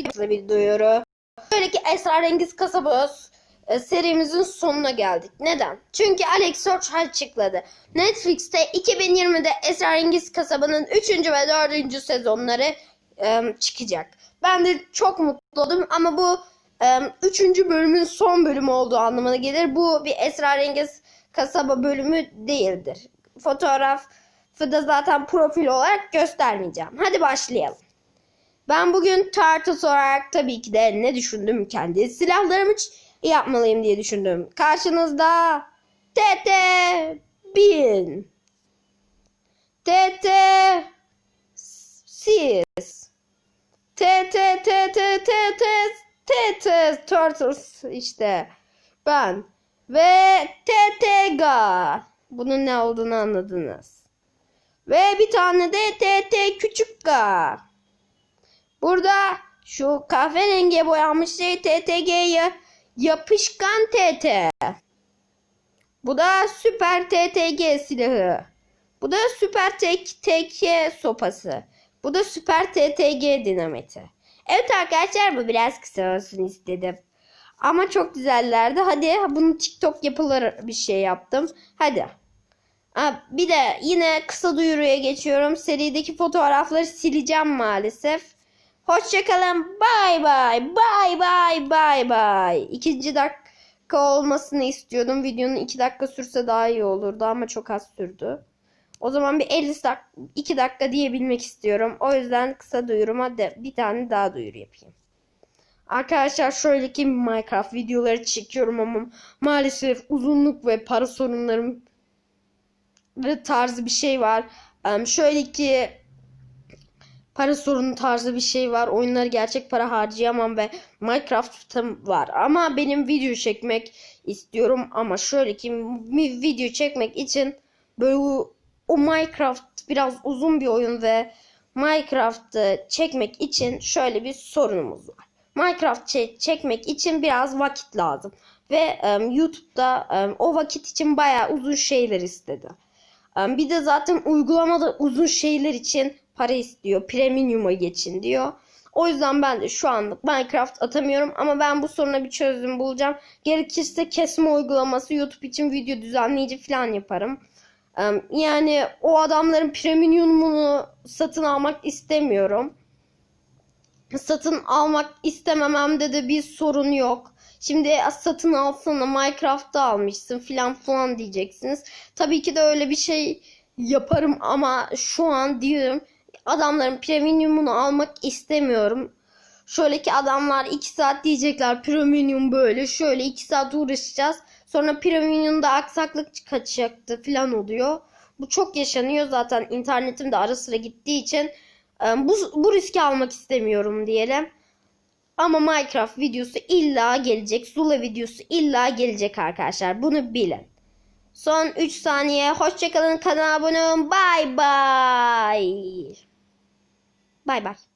videomuza bir duyuru. Böyle ki Esrarengiz Kasabos e, serimizin sonuna geldik. Neden? Çünkü Alex Search açıkladı. Netflix'te 2020'de Esrarengiz Kasaba'nın 3. ve 4. sezonları e, çıkacak. Ben de çok mutlu oldum ama bu 3. bölümün son bölümü olduğu anlamına gelir. Bu bir Esrarengiz Kasaba bölümü değildir. Fotoğrafı da zaten profil olarak göstermeyeceğim. Hadi başlayalım. Ben bugün Tartus olarak tabii ki de ne düşündüm kendi silahlarımı yapmalıyım diye düşündüm. Karşınızda TT 1000 TT Sis TT TT TT TT Turtles işte ben ve TTGA bunun ne olduğunu anladınız. Ve bir tane de TT Küçük Ga. Burada şu kahverengiye boyanmış şey TTG'ye yapışkan TT. Bu da süper TTG silahı. Bu da süper TTG sopası. Bu da süper TTG dinamiti. Evet arkadaşlar bu biraz kısa olsun istedim. Ama çok güzellerdi. Hadi bunu TikTok yapılır bir şey yaptım. Hadi. Ha, bir de yine kısa duyuruya geçiyorum. Serideki fotoğrafları sileceğim maalesef. Hoşçakalın. Bay bay. Bay bay. Bay bay. İkinci dakika olmasını istiyordum. Videonun iki dakika sürse daha iyi olurdu ama çok az sürdü. O zaman bir 50 dakika, 2 dakika diyebilmek istiyorum. O yüzden kısa duyuruma de bir tane daha duyuru yapayım. Arkadaşlar şöyle ki Minecraft videoları çekiyorum ama maalesef uzunluk ve para sorunlarım tarzı bir şey var. Şöyle ki para sorunu tarzı bir şey var. Oyunları gerçek para harcayamam ve Minecraft'ım var. Ama benim video çekmek istiyorum ama şöyle ki video çekmek için böyle o, o Minecraft biraz uzun bir oyun ve Minecraft'ı çekmek için şöyle bir sorunumuz var. Minecraft çe- çekmek için biraz vakit lazım ve em, YouTube'da em, o vakit için bayağı uzun şeyler istedi. Em, Bir de zaten uygulamada uzun şeyler için para istiyor. Premium'a geçin diyor. O yüzden ben de şu anlık Minecraft atamıyorum ama ben bu soruna bir çözüm bulacağım. Gerekirse kesme uygulaması YouTube için video düzenleyici falan yaparım. Yani o adamların premiumunu satın almak istemiyorum. Satın almak istemememde de bir sorun yok. Şimdi "Ya satın alsana Minecraft'ta almışsın filan falan diyeceksiniz. Tabii ki de öyle bir şey yaparım ama şu an diyorum adamların premiumunu almak istemiyorum. Şöyle ki adamlar 2 saat diyecekler premium böyle şöyle 2 saat uğraşacağız. Sonra premiumda aksaklık kaçacaktı filan oluyor. Bu çok yaşanıyor zaten internetim de ara sıra gittiği için e, bu, bu riski almak istemiyorum diyelim. Ama Minecraft videosu illa gelecek. Zula videosu illa gelecek arkadaşlar. Bunu bilin. Son 3 saniye. Hoşçakalın. Kanala abone olun. Bay bay. Bay bay.